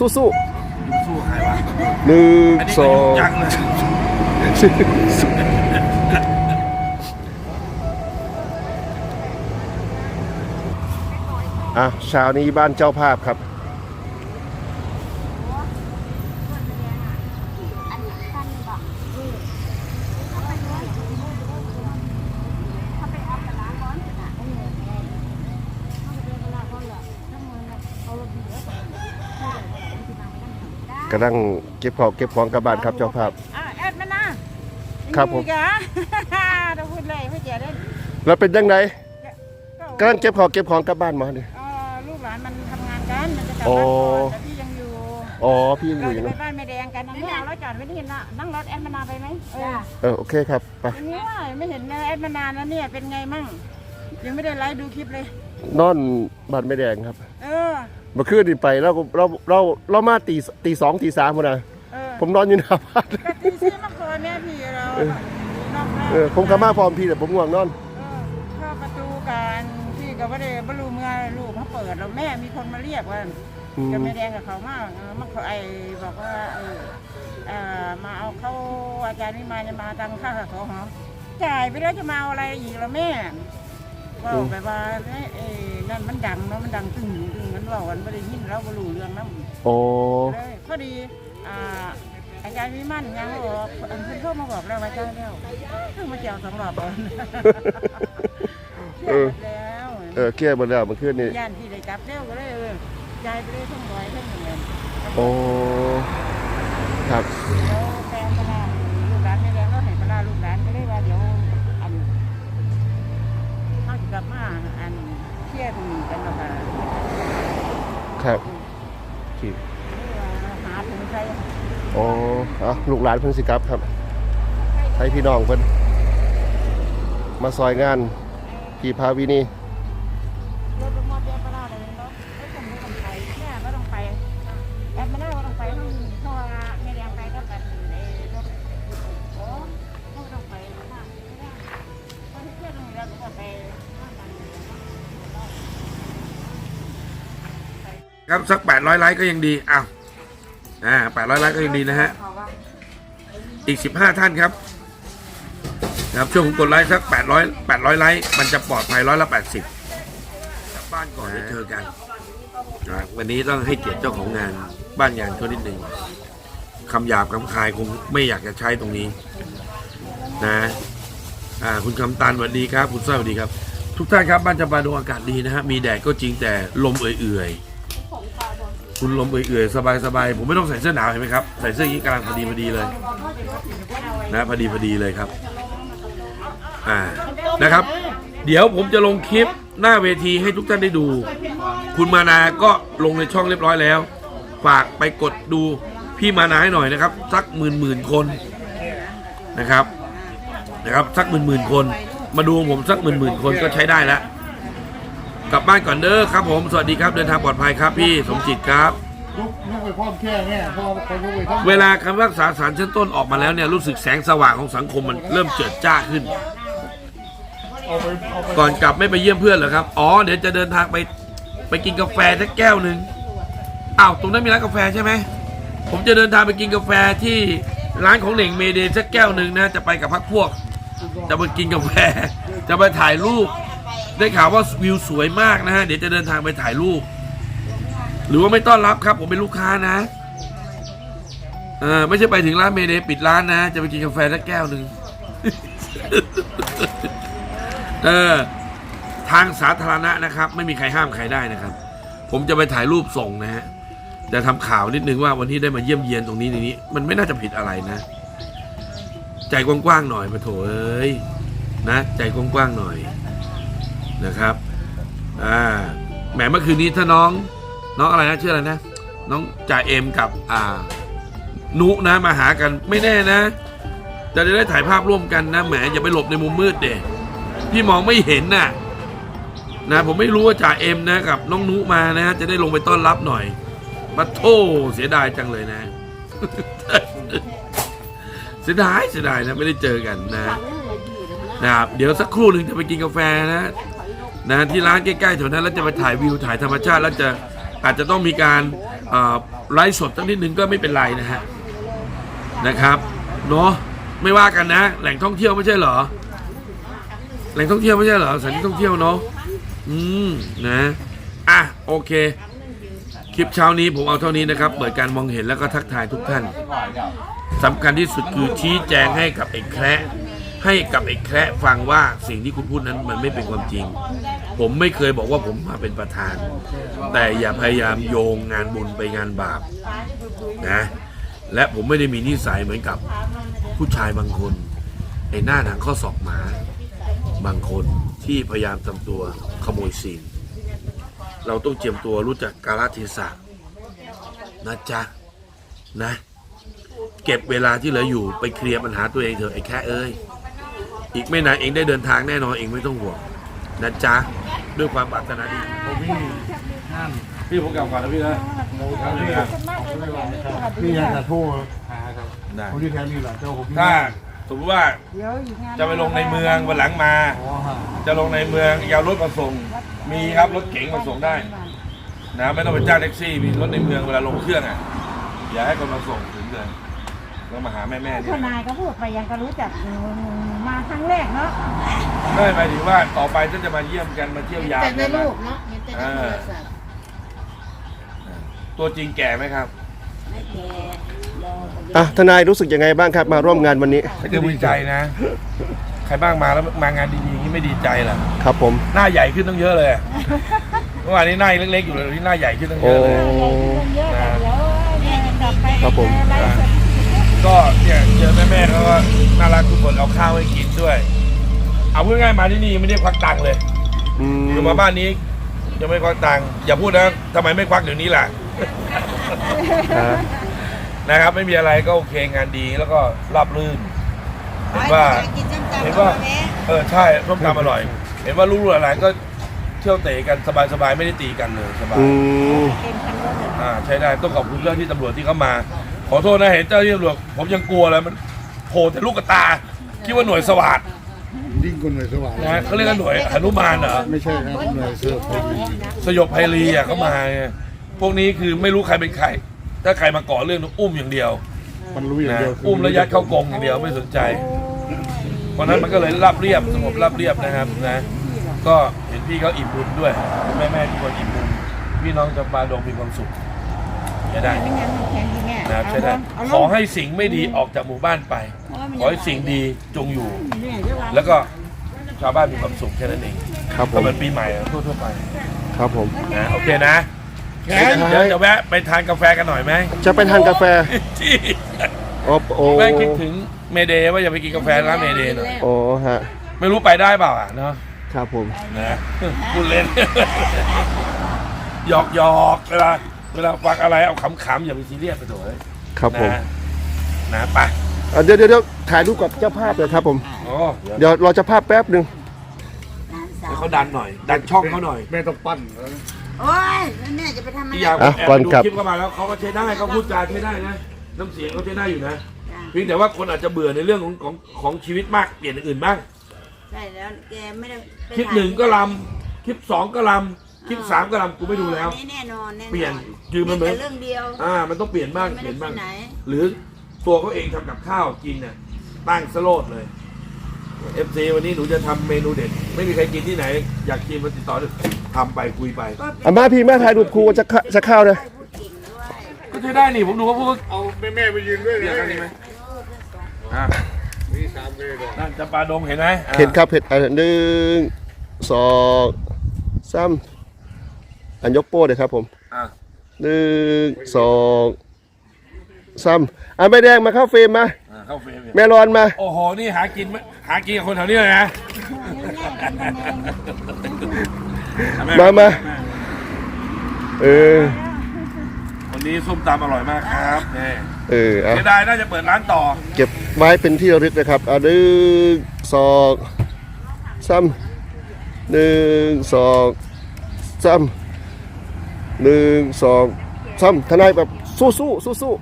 สู้สู้สู้ใครวะๆหนึ่งอันนี้สก็อยุ่งงจังเลยอะเช้านี้บ้านเจ้าภาพครับ กำลังเก็บของเก็บของกลับบ้านครับเจ้าภาพ อะแอดมานะครับผมอีกเหรอเราพูดเลยไม่เจ๋เล่นแล้วเป็นยังไงก็กำลังเก็บของเก็บของกลับบ้านมาเนี่ย เอ่อลูกหลานมันทำงานกันมันจะกลับโอ้บ้านก่อนแต่พี่ยังอยู่อ๋อพี่ยังอเรายู่อจะยู่ไปนะบ้านแม่แดงกันอันนี้เอารถจอดไว้ที่น่ะนั่งรถแอดมานาไปไหมเออเออโอเคครับไปอันนี้ว่าไม่เห็นแอดมานานแล้วเนี่ยเป็นไงมั่งยังไม่ได้ไลฟ์ดูคลิปเลย นอนบ้านไม่แดงครับ เออ เมื่อคืนนี่ไปเราก็เราเราเรามาตีตีสองตีสามหมดนะเออผมนอนอยู่หน้าบ้านก็ตีซี่มาก่อนเนี่ยพี่เรานอกบ้านเออผมกลับมาพร้อมพี่แต่ผมง่วงนอน เออเข้าประตูกันพี่ก็ไม่ได้บรรลุเมื่อลูกเขาเปิดแล้วแม่มีคนมาเรียกว่าอืม จะไม่แดงกับเขามากเออมันเขาไอบอกว่าเออเอ่อมาเอาเข้าอาจารย์วิมานจะมาตังค่าเขาหอจ่ายไปแล้วจะมาเอาอะไรอีกละแม่ว่าแบบว่าเอ้ยเอ้ยนั่นมันดังเนาะมันดังตึงตึง มันว่ากันไม่ได้ยินเราบรรลุเรื่องนั้นโอ้ เลยพอดีอ่าอาจารย์วิมานยังบอกเพิ่นเข้ามาบอกแล้วว่าเจ้าแล้วเพิ่งมาเจียวสองรอบแล้วเชื่อหมดแล้วเออเคลียร์หมดแล้วเมื่อคืนนี่ย่านที่ได้จับเร็วก็เลยเออจ่ายไปเลยทั้งร้อยทั้งเงินโอ้ ครับ แล้วแฟนปลาลูกหลานไม่แรงรถไหนปลาลูกหลานก็เลยว่าเดี๋ยวอันเขาจะกลับมาอันเที่ยงกันแล้วกัน ครับที่หาถึงใครโอ้เอาลูกหลานเพิ่งสิกลับครับให้พี่น้องเพิ่นมาซอยงานพี่พาวินี ครับสัก800ไลค์ก็ยังดีอ้าวอ่า800ไลค์ก็ยังดีนะฮะ อีก15ท่านครับนะครับช่วงของกดไลค์สัก800 800ไลค์มันจะปลอดภัยร้อยละ80กลับบ้านก่อนจะเจอกันวันนี้ต้องให้เกียรติเจ้าของงานบ้านงานเขานิดหนึ่งคำหยาบคำคายคงไม่อยากจะใช้ตรงนี้ นะอ่าคุณคำตันสวัสดีครับ คุณสร้อยสวัสดีครับ ทุกท่านครับบ้านจำปาดงอากาศดีนะฮะมีแดดก็จริงแต่ลมเอื่อยๆ คุณลมเอื่อยๆสบายๆผมไม่ต้องใส่เสื้อหนาวเห็นไหมครับใส่เสื้ออย่างนี้กำลังพอดีพอดีเลยนะพอดีพอดีเลยครับอ่านะครับ เดี๋ยวผมจะลงคลิปหน้าเวทีให้ทุกท่านได้ดู คุณมานาก็ลงในช่องเรียบร้อยแล้ว ฝากไปกดดูพี่มานาให้หน่อยนะครับ สักหมื่นหมื่นคนนะครับนะครับสักหมื่นหมื่นคน มาดูผมสักหมื่นหมื่นคนก็ใช้ได้แล้ว กลับบ้านก่อนเด้อครับผม สวัสดีครับเดินทางปลอดภัยครับพี่สมจิตครับลุกลุกไปพร้อมแค่เนี่ยพอไปลุกไปทั้งเวลาคำพิพากษาศาลชั้นต้นออกมาแล้วเนี่ยรู้สึกแสงสว่างของสังคมมันเริ่มเจิดจ้าขึ้น เอาไปเอาไปก่อนกลับไม่ไปเยี่ยมเพื่อนเหรอครับ อ๋อ เดี๋ยวจะเดินทางไป ไปกินกาแฟสักแก้วหนึ่งอ้าว ตรงนั้นมีร้านกาแฟใช่ไหม ผมจะเดินทางไปกินกาแฟที่ร้านของเหน่งเมเดย์สักแก้วหนึ่งนะ จะไปกับพักพวก จะไปกินกาแฟ จะไปถ่ายรูป ได้ข่าวว่าวิวสวยมากนะฮะ เดี๋ยวจะเดินทางไปถ่ายรูป หรือว่าไม่ต้อนรับครับผมเป็นลูกค้านะเออไม่ใช่ไปถึงร้านเมเดปิดร้านนะ จะไปกินกาแฟสักแก้วหนึ่งเออทางสาธารณะนะครับ ไม่มีใครห้ามใครได้นะครับ ผมจะไปถ่ายรูปส่งนะฮะจะทำข่าวนิดนึงว่าวันนี้ได้มาเยี่ยมเยียนตรงนี้ในี้ มันไม่น่าจะผิดอะไรนะ ใจกว้างๆหน่อยมาโถเอ้ยนะ ใจกว้างๆหน่อย นะครับอ่าแหมเมื่อคืนนี้ถ้าน้องน้องอะไรนะชื่ออะไรนะ น้องจ่าเอ็มกับอ่านุนะมาหากันไม่แน่นะจะได้ถ่ายภาพร่วมกันนะแหมอย่าไปหลบในมุมมืดเด็พี่มองไม่เห็นน่ะนะผมไม่รู้ว่าจ่าเอ็มนะกับน้องนุมานะจะได้ลงไปต้อนรับหน่อยมาโทเสียดายจังเลยนะ เสียดายเสียดายนะไม่ได้เจอกันนะนะครับเดี๋ยวสักครู่หนึ่งจะไปกินกาแฟนะ นะที่ร้านใกล้ๆแถวนั้นแล้วจะไปถ่ายวิวถ่ายธรรมชาติแล้วจะอาจจะต้องมีการไลฟ์สดตั้งนิดนึงก็ไม่เป็นไรนะฮะนะครับเนาะไม่ว่ากันนะ แหล่งท่องเที่ยวไม่ใช่เหรอ แหล่งท่องเที่ยวไม่ใช่เหรอสถานที่ท่องเที่ยวเนาะอืมนะอะโอเค คลิปเช้านี้ผมเอาเท่านี้นะครับ เปิดการมองเห็นแล้วก็ทักทายทุกท่านสำคัญที่สุดคือชี้แจงให้กับไอ้แคระ ให้กับไอ้แคระฟังว่าสิ่งที่คุณพูดนั้นมันไม่เป็นความจริง ผมไม่เคยบอกว่าผมมาเป็นประธาน แต่อย่าพยายามโยงงานบุญไปงานบาปนะและผมไม่ได้มีนิสัยเหมือนกับผู้ชายบางคนไอ้หน้าหนังข้อศอกหมาบางคนที่พยายามทำตัวขโมยซีนเราต้องเจียมตัวรู้จักกาลเทศะนะจ๊ะนะ เก็บเวลาที่เหลืออยู่ไปเคลียร์ปัญหาตัวเองเถอะไอ้แค่เอ้ย อีกไม่นานเองได้เดินทางแน่นอนเองไม่ต้องห่วงนะจ๊ะด้วยความปรารถนาดีพี่ผมกลับก่อนนะพี่นะพี่อยากจะโทษได้คนที่แทนนี่แหละเจ้าผมถ้าสมมติว่าเดี๋ยวอีกงานจะไปลงในเมืองวันหลังมาอ๋อฮะจะลงในเมืองอยาวรถมาส่ง มีครับรถเก๋งมาส่งได้นะไม่ต้องไปจ้างแท็กซี่มีรถในเมืองเวลาลงเครื่องอะอย่าให้คนมาส่งถึงเลยแล้วมาหาแม่แม่ๆทเนี่ยนายก็พูดไปยังก็รู้จัก มาครั้งแรกเนาะไม่หมายถึงว่าต่อไปถ้าจะมาเยี่ยมกันมาเที่ยวยามแต่ในกันนะรูปเนาะเห็นแต่ในโทรศัพท์ตัวจริงแก่ไหมครับไม่แก่รอไปอะทนายรู้สึกยังไงบ้างครับมาร่วมงานวันนี้ไม่ได้ดีใจนะ ใครบ้างมาแล้วมางานดีๆอย่างนี้ไม่ดีใจเหรอครับผม หน้าใหญ่ขึ้นตั้งเยอะเลยอะเมื่อวานนี้หน้ายังเล็กๆอยู่เลยวันนี้หน้าใหญ่ขึ้นตั้งเยโอ้อะเลยเยอะแต่เดี๋ยวเนี่ยจะกลับไปครับผม ไลฟ์สด ก็เนี่ยเจอแม่ๆเขาก็น่ารักทุกคนเอาข้าวให้กินด้วย เอาพูดง่ายๆมาที่นี่ไม่ได้ควักตังค์เลยอืมอยู่มาบ้านนี้ยังไม่ควักตังค์อย่าพูดนะทำไมไม่ควักเดี๋ยวนี้ล่ะ อ่านะครับไม่มีอะไรก็โอเคงานดีแล้วก็ราบรื่นเห็นว่า กินส้มตำเห็นว่าอแม่เออใช่ส้มตำอร่อย เห็นว่าลูกๆหลานๆก็เที่ยวเตะกันสบายๆไม่ได้ตีกันเลยสบายอืม เป็นคันรถเลยอ่าใช้ได้ต้องขอบคุณเจ้าที่ตำรวจที่เข้ามาข อโทษนะเห็นเจ้าที่ตำรวจผมยังกลัวเลยมันโผล่แต่ลูกกระตา คิดว่าหน่วยสวัสดยิ่งคนหน่วยสว่างนะเขาเรียกกันหน่วยหนุมานเหรอไม่ใช่ครับหน่วยเสือพลีสยบไพรีอะเขามาไงพวกนี้คือไม่รู้ใครเป็นใคร ถ้าใครมาก่อเรื่องอุ้มอย่างเดียวมันรู้อย่างนะเดียวคือุ้มระยัดเข้ากรงอย่างเดียวไม่สนใจ เพราะฉะนั้นมันก็เลยราบเรียบสงบราบเรียบนะครับนะ ก็เห็นพี่เขาอิ่มบุญด้วย แม่แม่ๆทุกคนอิ่มบุญพี่น้องจำปาดงมีความสุขใช้ได้ไม่งั้นมันแข็งจริงแน่นะครับใช้ได้เอาลงขอให้สิ่งไม่ดีออกจากหมู่บ้านไป ขอให้สิ่งดีจงอยู่เนี่ยเดี๋ยววางแล้วก็ชาวบ้านมีความสุขแค่นั้นเองครับผก็มเหมือนปีใหม่อะทั่วๆไปครับผม นะโอเคนะงั้นเดี๋ยวจะแวะไปทานกาแฟกันหน่อยไหมจะไปทานกาแฟที่โอ้โอ้แม่คิดถึงเมเดย์ว่าอย่าไปกินกาแฟร้านเมเดย์หน่อยโอ้ฮะไม่รู้ไปได้เปล่าอะเนาะ ครับผม นะ พูดเล่น หยอกหยอกเวลา เวลาฟังอะไรเอาขำๆอย่าไปซีเรียสไปโถเลยครับผมนะนะไปอะเดี๋ยวเดี๋ยวเดี๋ยวถ่ายรูปกับเจ้าภาพเลยครับผม โอ้เดี๋ยวเดี๋ยวรอเจ้าภาพแป๊บหนึ่งให้เขาดันหน่อย ดันช่องเขาหน่อยแม่ต้องปั้นแล้วโอ้ยแล้วแม่จะไปทำอะไรที่อยากอะแอบก่อนดูกลับคลิปเข้ามาแล้วเขาก็ใช้ได้เขาพูดจาใช้ได้นะน้ำเสียงเขาใช้ได้อยู่นะจ้ะ เพียงแต่ว่าคนอาจจะเบื่อในเรื่องของของของชีวิตมากเปลี่ยนอย่างอื่นบ้าง ใช่แล้วแกไม่ได้ไปคลิปหนึ่งก็ลำคลิปสองก็ลำ คลิปสามก็ลำกูไม่ดูแล้วอันนี้แน่นอนแน่นอนเปลี่ยนคือมันเหมือนแต่เรื่องเดียว อ่า มันต้องเปลี่ยนบ้างไม่เปได้ลี่ยนบ้างไปไหน หรือตัวเขาเองทำกับข้าวกินเนี่ยตั้งสโลดเลยเอฟซีวันนี้หนูจะทำเมนูเด็ด ไม่มีใครกินที่ไหน อยากกินมาติดต่อทำไปคุยไปอะมาพี่แม่ถ่ายรูปครูจะเข้าจะเข้านะพูดเก่งด้วยก็ใช้ได้นี่ผมดูเขาพูดเอาแม่แม่ๆไปยืนด้วยเลเรียกยกันดีไหมอ่ามีสามเลยเลยนั่นจำปาดงเห็นไหมอ่าเห็นครับเห็นอะหนึ่งสองสาม อันยกโป้เลยครับผมอ่าหนึ่งสองสามอะแม่แดงมาเข้าเฟรมมา อ่าเข้าเฟรมเนี่ยแม่รอนมา โอ้โห นี่หากินไหมหากินกับคนแถวนี้เลยนะมามาเออวันนี้ส้มตำอร่อยมากครับนี่เอออะเสียดายน่าจะเปิดร้านต่อ เก็บไว้เป็นที่ระลึกนะครับอะหนึ่งสองสามหนึ่งสองสาม หนึ่งสองสามทนายแบบสู้สู้สู้สู้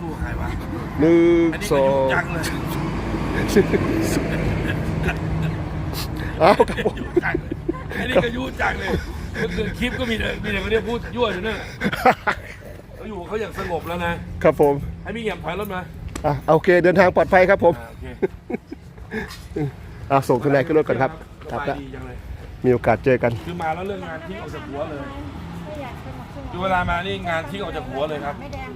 สู้ใครวะๆหนึ่งอันนี้สก็อยุ่งงจังเลยอ้าวครับผมยุ่งจังเลยอันนี้ก็ยุ่งจังเลยเมื่อคืนคลิปก็มีแต่มีแต่คนเนี้ยพูดยั่วอยู่นั่นเอเขาอยู่เขาอย่างสงบแล้วนะ ครับผมให้พี่เงียบถอยรถมาอะโอเคเดินทางปลอดภัยครับผมอ่าโอเคอะส่งคุณนายขึ้นรถก่อนครับสครับบายแล้วดีจังเลยมีโอกาสเจอกัน คือมาแล้วเรื่องงานทิ้งออกจากหัวเลย คือเวลามานี่งานทิ้งออกจากหัวเลยครับ ไม่แดง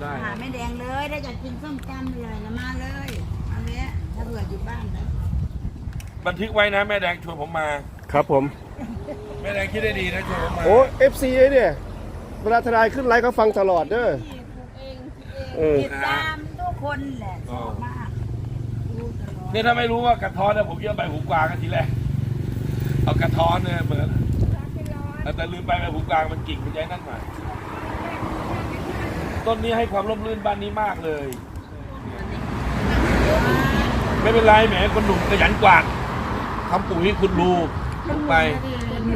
ได้หาไม่แดงเลยได้จะกินส้มตำเลยนะมาเลยเอาเลยถ้าเผื่ออยู่บ้านนะบันทึกไว้นะแม่แดงชวนผมมา ครับผม แม่แดงคิดได้ดีนะชวนผมมาโอ้เอฟซีเนี่ยเวลาทนายขึ้นไลฟ์ก็ฟังตลอดเด้อเออติดตามทุกคนแหละชอบมากดูตลอดเนี่ยถ้าไม่รู้ว่ากระท้อนเนี่ยผมเยอะไปหูกวางกันทีแรกเอากระท้อนเนี่ยเหมือน แต่ลืมไปไปหูกวางมันกิ่งมันใหญ่นั่นมาต้นนี้ให้ความร่มรื่นบ้านนี้มากเลย ไม่เป็นไรแหมคนหนุ่มขยันกวาดทำปุ๋ยให้คุณรูลงไป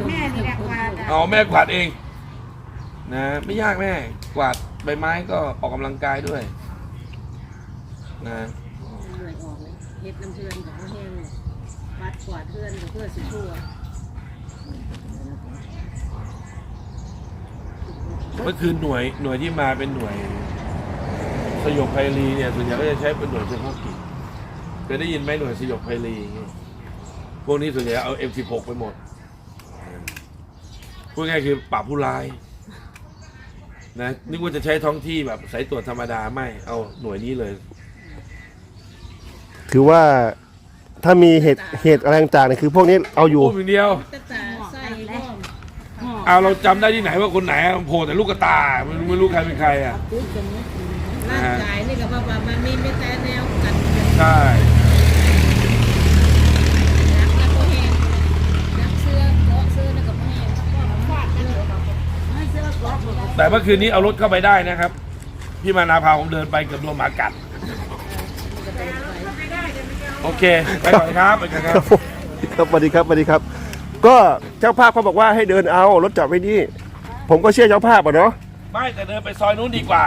แม่นี่แหละว่าจะเอาแม่กวาดเอง นะ ไม่ยากแม่ กวาดใบไม้ก็ออกกำลังกายด้วย นะเหนื่อยออกเลยเฮ็ดน้ำเพื่อนกับพ่อแห้งเลยวัดกวาดเพื่อนกับเพื่อนสิทั่ว เมื่อคืนหน่วยหน่วยที่มาเป็นหน่วยสยบไพรีเนี่ยส่วนใหญ่ก็จะใช้เป็นหน่วยเฉพาะกิจเคยได้ยินไหมหน่วยสยบไพรีอย่างเงี้ยพวกนี้ส่วนใหญ่เอา M16 ไปหมดพูดง่ายๆคือปราบผู้ร้ายนะนึกว่าจะใช้ท้องที่แบบสายตรวจธรรมดาไม่เอาหน่วยนี้เลย ถือว่าถ้ามีเหตุเหตุอะไรต่างๆเนี่ยคือพวกนี้เอาอยู่ พูดอย่างเดียว ตาตาใส่ร่อม เอาเราจำได้ที่ไหนว่าคนไหนโผล่แต่ลูกกระตาไม่รู้ไม่รู้ใครเป็นใครอะร่างกายนี่ก็ว่าว่ามันไมีไม่แต่แนวกันใช่ รักแล้วก็แห้งรักเสื้อเกาะเสื้อแล้วก็แห้งฟาดกันเลยไม่เสื้อกรอบเลยแต่เมื่อคืนนี้เอารถเข้าไปได้นะครับ พี่มานาพาผมเดินไปเกือบโดนหมากัดโอเค ไปก่อนครับไปก่อนครัรับบ ผมครับสวัสดีครับสวัสดีครับ ก็เจ้าภาพเขาบอกว่าให้เดินเอารถจอดไว้นี่ ผมก็เชื่อเจ้าภาพอะเนาะไม่แต่เดินไปซอยนู้นดีกว่า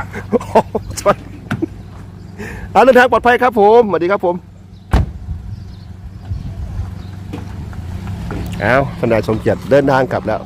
สวัสดีเอาเดินทางปลอดภัยครับผมสวัสดีครับผมเอาทนายสมเกียรติเดินทางกลับแล้ว